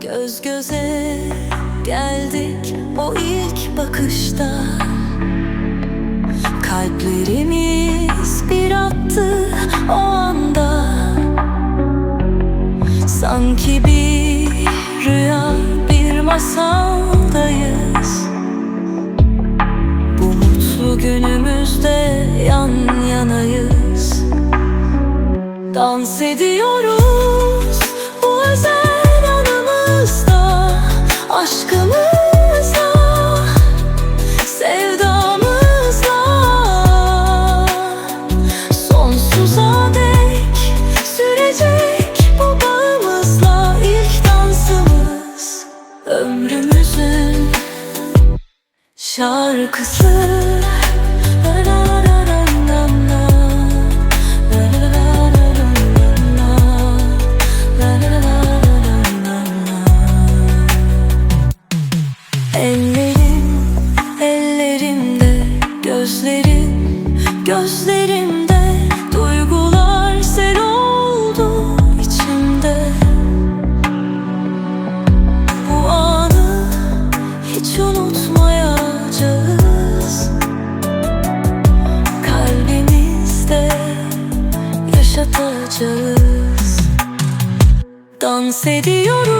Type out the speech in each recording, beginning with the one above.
Göz göze geldik o ilk bakışta. Kalplerimiz bir attı o anda. Sanki bir rüya bir masal. Yan yanayız. Dans ediyoruz bu özel anımızda Aşkımızla, sevdamızla. Sonsuza dek sürecek bu bağımızla ilk dansımız Ömrümüzün şarkısı gözlerimde Duygular sel oldu içimde. Bu anı hiç unutmayacağız. Kalbimizde yaşatacağız. Dans ediyoruz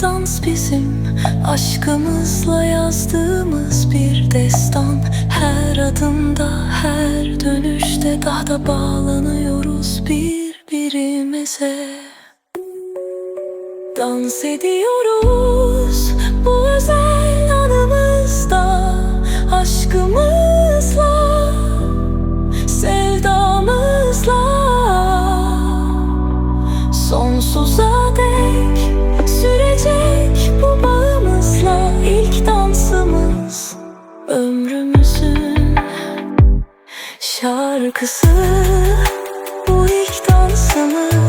dans bizim Aşkımızla yazdığımız bir destan. Her adımda, her dönüşte daha da bağlanıyoruz birbirimize. Dans ediyoruz bu özel şarkısı. Bu ilk dansımız